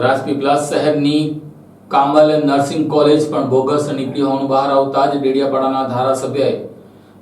રાજપીપળા શહેરની Kamal nursing college પણ bogus નીકળી હોવાનું બહાર આવતા જ ડેડિયાપાડાના ધારાસભ્યએ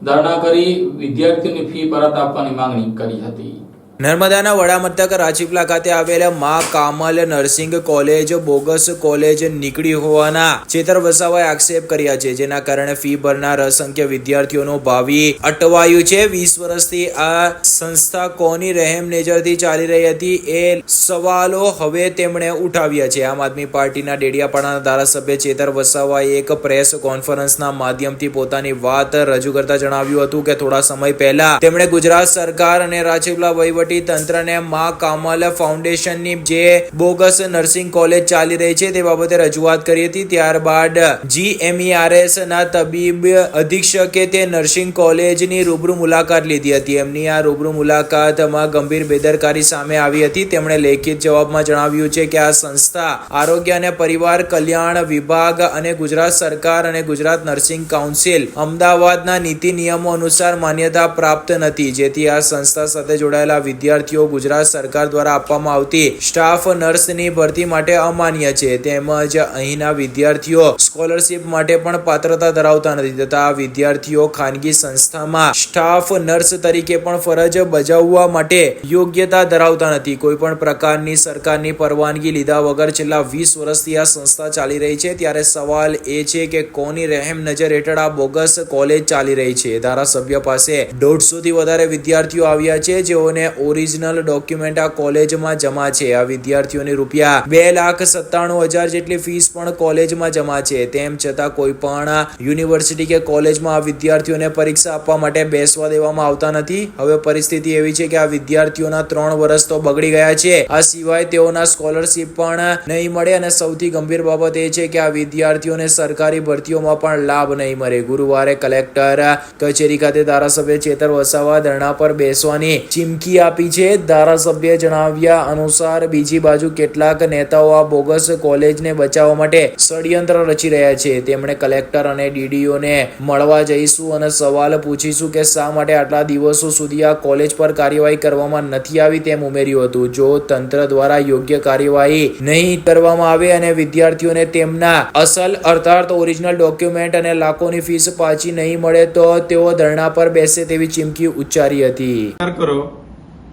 ધરણા કરી વિદ્યાર્થીઓની ફી પરત આપવાની માંગણી કરી હતી. નર્મદાના વડામથક રાજપીપળા ખાતે આવેલા મા Kamal nursing college, bogus college નીકળી હોવાના ચેતર વસાવાએ આક્ષેપ કર્યા છે, જેના કારણે ફી ભરનાર અસંખ્ય વિદ્યાર્થીઓનું ભાવિ અટવાયું છે. વીસ વર્ષથી આ સંસ્થા કોની રહેમ નેજરથી ચાલી રહી હતી એ સવાલો હવે તેમણે ઉઠાવ્યા છે. આમ આદમી પાર્ટીના ડેડિયાપાડાના ધારાસભ્ય ચેતર વસાવાએ એક પ્રેસ કોન્ફરન્સના માધ્યમથી પોતાની વાત રજૂ કરતા જણાવ્યું હતું કે થોડા સમય પહેલા તેમણે ગુજરાત સરકાર અને રાજપીપળા વહીવટી તંત્રને મા કામલ ફાઉન્ડેશનની જે બોગસ નર્સિંગ કોલેજ ચાલી રહી છે તે બાબતે રજૂઆત કરી હતી. ત્યારબાદ જીએમઈઆરએસ ના તબીબ અધિક્ષકે તે નર્સિંગ કોલેજની રૂબરૂ મુલાકાત લીધી હતી. એમની આ રૂબરૂ મુલાકાતમાં ગંભીર બેદરકારી સામે આવી હતી. તેમણે લેખિત જવાબમાં જણાવ્યું છે કે આ સંસ્થા આરોગ્ય અને પરિવાર કલ્યાણ વિભાગ અને ગુજરાત સરકાર અને ગુજરાત નર્સિંગ કાઉન્સિલ અમદાવાદના નીતિ નિયમો અનુસાર માન્યતા પ્રાપ્ત નથી. જેથી આ સંસ્થા સાથે જોડાયેલા વિદ્યાર્થીઓ ગુજરાત સરકાર દ્વારા આપવામાં આવતી સ્ટાફ નર્સની ભરતી માટે અમાન્ય છે. તેમજ અહીંના વિદ્યાર્થીઓ સ્કોલરશિપ માટે પણ પાત્રતા ધરાવતા નથી તથા વિદ્યાર્થીઓ ખાનગી સંસ્થામાં સ્ટાફ નર્સ તરીકે પણ ફરજ બજાવવા માટે યોગ્યતા ધરાવતા નથી. કોઈ પણ પ્રકારની સરકારની પરવાનગી લીધા વગર છેલ્લા વીસ વર્ષથી આ સંસ્થા ચાલી રહી છે. ત્યારે સવાલ એ છે કે કોની રહેમ નજર હેઠળ આ બોગસ કોલેજ ચાલી રહી છે? ધારાસભ્ય પાસે દોઢસો થી વધારે વિદ્યાર્થીઓ આવ્યા છે. જેઓને ઓરિજિનલ ડોક્યુમેન્ટ આ કોલેજમાં જમા છે. આ વિદ્યાર્થીઓની રૂપિયા બે લાખ સત્તાણું હજાર જેટલી ફીસ પણ કોલેજમાં જમા છે. તેમ છતાં કોઈ પણ યુનિવર્સિટી કે કોલેજમાં આ વિદ્યાર્થીઓને પરીક્ષા આપવા માટે બેસવા દેવામાં આવતા નથી. હવે પરિસ્થિતિ એવી છે કે આ વિદ્યાર્થીઓના ત્રણ વર્ષ તો બગડી ગયા છે. આ સિવાય તેઓના સ્કોલરશિપ પણ નહીં મળે અને સૌથી ગંભીર બાબત એ છે કે આ વિદ્યાર્થીઓને સરકારી ભરતીઓમાં પણ લાભ નહીં મળે. ગુરુવારે કલેક્ટર, કચેરી ખાતે ધારાસભ્ય ચેતર વસાવા ધરણા પર બેસવાની ચીમકી આપી છે. ધારાસભ્ય જણાવ્યા અનુસાર, બીજી બાજુ કેટલાક નેતાઓ આ બોગસ કોલેજને બચાવવા માટે ષડયંત્ર રચી રહ્યા છે. તેમણે કલેક્ટર અને ડીડીઓને મળવા જઈશું અને સવાલ પૂછીશું કે શા માટે આટલા દિવસો સુધી આ કોલેજ પર કાર્યવાહી કરવામાં નથી આવી તેમ ઉમેર્યું હતું. જો તંત્ર દ્વારા યોગ્ય કાર્યવાહી નહીં કરવામાં આવે અને વિદ્યાર્થીઓને તેમના અસલ અર્થાત ઓરિજિનલ ડોક્યુમેન્ટ અને લાખોની ફીસ પાછી નહીં મળે તો તેઓ ધરણા પર બેસે તેવી ચીમકી ઉચ્ચારી હતી. કરો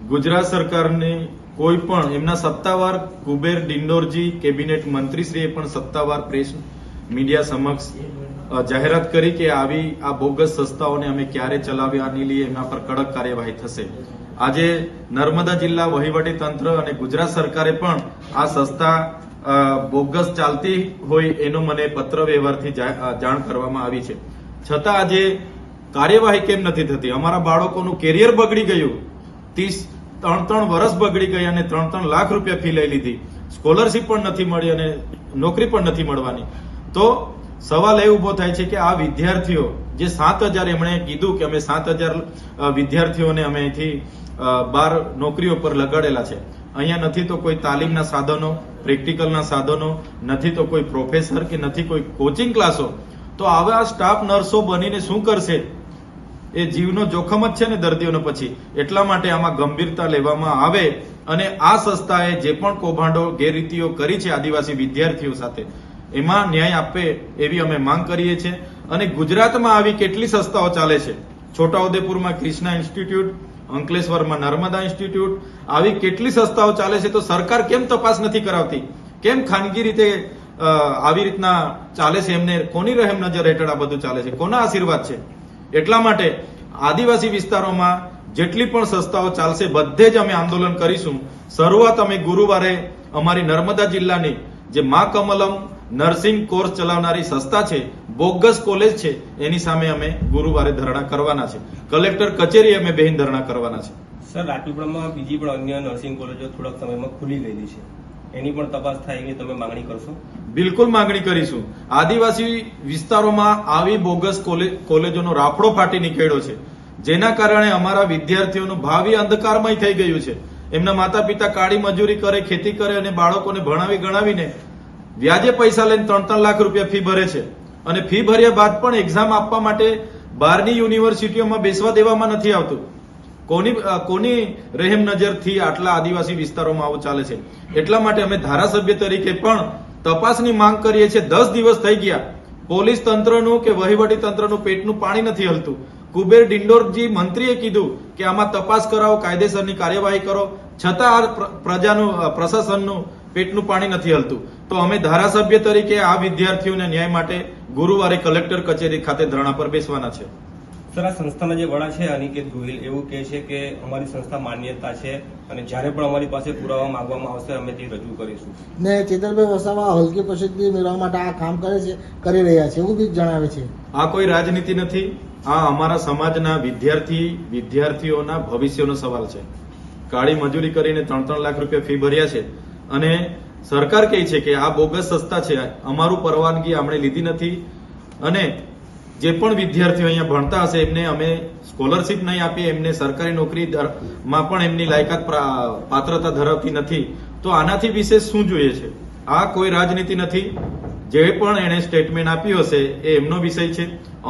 ગુજરાત સરકારની કોઈ પણ એમના સત્તાવાર કુબેર ડિંડોરજી કેબિનેટ મંત્રીશ્રીએ પણ સત્તાવાર પ્રેસ મીડિયા સમક્ષ જાહેરાત કરી કે આવી આ બોગસ સંસ્થાઓને અમે ક્યારે ચલાવ્યા આની લીધે એના પર કડક કાર્યવાહી થશે. આજે નર્મદા જિલ્લા વહીવટી તંત્ર અને ગુજરાત સરકારે પણ આ સંસ્થા બોગસ ચાલતી હોય એનો મને પત્ર વ્યવહારથી જાણ કરવામાં આવી છે. છતાં આજે કાર્યવાહી કેમ નથી થતી? અમારા બાળકોનું કેરિયર બગડી ગયું. ત્રીસ ત્રણ ત્રણ વર્ષ બગડી ગઈ અને ત્રણ ત્રણ લાખ રૂપિયા ફી લઈ લીધી. સ્કોલરશિપ પણ નથી મળી અને નોકરી પણ નથી મળવાની. તો સવાલ એ ઊભો થાય છે કે આ વિદ્યાર્થીઓ, જે સાત હજાર એમણે કીધું કે અમે સાત હજાર વિદ્યાર્થીઓને અમે અહીંથી બાર નોકરીઓ પર લગાડેલા છે. અહીંયા નથી તો કોઈ તાલીમના સાધનો, પ્રેક્ટિકલના સાધનો, નથી તો કોઈ પ્રોફેસર કે નથી કોઈ કોચિંગ ક્લાસો. તો આવા સ્ટાફ નર્સો બનીને શું કરશે? એ જીવનો જોખમ જ છે ને દર્દીઓને પછી. એટલા માટે આમાં ગંભીરતા લેવામાં આવે અને આ સંસ્થાએ જે પણ કૌભાંડો, ગેરરીતિઓ કરી છે આદિવાસી વિદ્યાર્થીઓ સાથે, એમાં ન્યાય આપે એવી અમે માંગ કરીએ છીએ. અને ગુજરાતમાં આવી કેટલી સંસ્થાઓ ચાલે છે? છોટાઉદેપુરમાં ક્રિષ્ના ઇન્સ્ટિટ્યૂટ, અંકલેશ્વરમાં નર્મદા ઇન્સ્ટિટ્યૂટ, આવી કેટલી સંસ્થાઓ ચાલે છે તો સરકાર કેમ તપાસ નથી કરાવતી? કેમ ખાનગી રીતે આવી રીતના ચાલે છે? એમને કોની રહેમ નજર હેઠળ આ બધું ચાલે છે? કોના આશીર્વાદ છે? એટલા માટે આદિવાસી વિસ્તારોમાં જેટલી પણ સંસ્થાઓ ચાલશે, બધે જ અમે આંદોલન કરીશું. શરૂઆત અમે ગુરુવારે અમારી નર્મદા જિલ્લાની જે મા કમલમ નર્સિંગ કોર્સ ચલાવનારી સંસ્થા છે, બોગસ કોલેજ છે, એની સામે અમે ગુરુવારે ધરણા કરવાના છે. કલેક્ટર કચેરી અમે બહેન ધરણા કરવાના છે. સર રાજપીપળામાં બીજી પણ અન્ય નર્સિંગ કોલેજો થોડાક સમયમાં ખુલી ગયેલી છે. એની પણ તપાસ થાય એવી તમે માંગણી કરશો? બિલકુલ માંગણી કરીશું. આદિવાસી વિસ્તારોમાં આવી બોગસ કોલે- કોલેજોનો રાફડો ફાટી નીકળ્યો છે. જેના કારણે અમારા વિદ્યાર્થીઓનું ભાવિ અંધકારમય થઈ ગયું છે. એમના માતા પિતા કાળી મજૂરી કરે, ખેતી કરે અને બાળકોને ભણાવી ગણાવીને વ્યાજે પૈસા લઈને ત્રણ ત્રણ લાખ રૂપિયા ફી ભરે છે. અને ફી ભર્યા બાદ પણ એક્ઝામ આપવા માટે બહારની યુનિવર્સિટીઓમાં બેસવા દેવામાં નથી આવતું. કોની કોની રહેમ નજરથી આટલા આદિવાસી વિસ્તારોમાં આવું ચાલે છે? એટલા માટે અમે ધારાસભ્ય તરીકે પણ તપાસની માંગ કરીએ છીએ. દસ દિવસ થઈ ગયા. પોલીસ તંત્રનું કે વહીવટી તંત્રનું પેટનું પાણી નથી હલતું. કુબેર ડિંડોરજી મંત્રીએ કીધું કે આમાં તપાસ કરાવો, કાયદેસરની કાર્યવાહી કરો. છતાં આ પ્ર- પ્રજાનું પ્રશાસનનું પેટનું પાણી નથી હલતું. તો અમે ધારાસભ્ય તરીકે આ વિદ્યાર્થીઓને ન્યાય માટે ગુરુવારે કલેક્ટર કચેરી ખાતે ધરણા પર બેસવાના છે. સર આ સંસ્થાના જે વડા છે અનિકેત ગોહિલ એવું કહે છે કે અમારી સંસ્થા માન્યતા છે અને જ્યારે પણ અમારી પાસે પુરાવા માંગવામાં આવશે અમે તે રજૂ કરીશું. ને ચેતરભાઈ વસાવા હલકી પરિસ્થિતિ મેળવવા માટે આ કામ કરે છે કરી રહ્યા છે એવું બી જણાવે છે. આ કોઈ રાજનીતિ નથી આ અમારા સમાજના વિદ્યાર્થી વિદ્યાર્થીઓના ભવિષ્યનો સવાલ છે. કાળી મજૂરી કરીને ત્રણ ત્રણ લાખ રૂપિયા ફી ભર્યા છે અને સરકાર કહે છે કે આ બોગસ સંસ્થા છે અમારું પરવાનગી આપણે લીધી નથી અને જે પણ વિદ્યાર્થીઓ અહીંયા ભણતા હશે, એમને અમે સ્કોલરશીપ નહીં આપીએ, એમને સરકારી નોકરી માં પણ એમની લાયકાત પાત્રતા ધરાવતી નથી. તો આનાથી વિશેષ શું જોઈએ છે? આ કોઈ રાજનીતિ નથી. જે પણ એણે સ્ટેટમેન્ટ આપ્યું હશે, એ એમનો વિષય છે.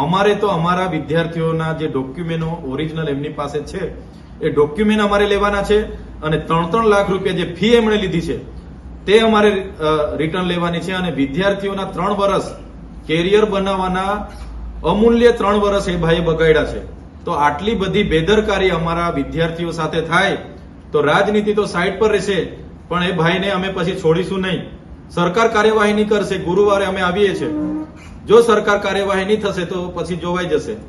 અમારે તો અમારા વિદ્યાર્થીઓના જે ડોક્યુમેન્ટો ઓરિજિનલ એમની પાસે છે, એ ડોક્યુમેન્ટ અમારે લેવાના છે અને ત્રણ ત્રણ લાખ રૂપિયા જે ફી એમણે લીધી છે, તે અમારે રિટર્ન લેવાની છે અને વિદ્યાર્થીઓના ત્રણ વર્ષ કેરિયર બનાવવાના અમૂલ્ય ત્રણ વર્ષ એ ભાઈ બગાડ્યા છે. તો આટલી બધી બેદરકારી અમારા વિદ્યાર્થીઓ સાથે થાય, તો રાજનીતિ તો સાઈડ પર રહેશે, પણ એ ભાઈને અમે પછી છોડીશું નહીં. સરકાર કાર્યવાહી નહીં કરશે, ગુરુવારે અમે આવીએ છીએ. જો સરકાર કાર્યવાહી નહીં થશે, તો પછી જોવાઈ જશે.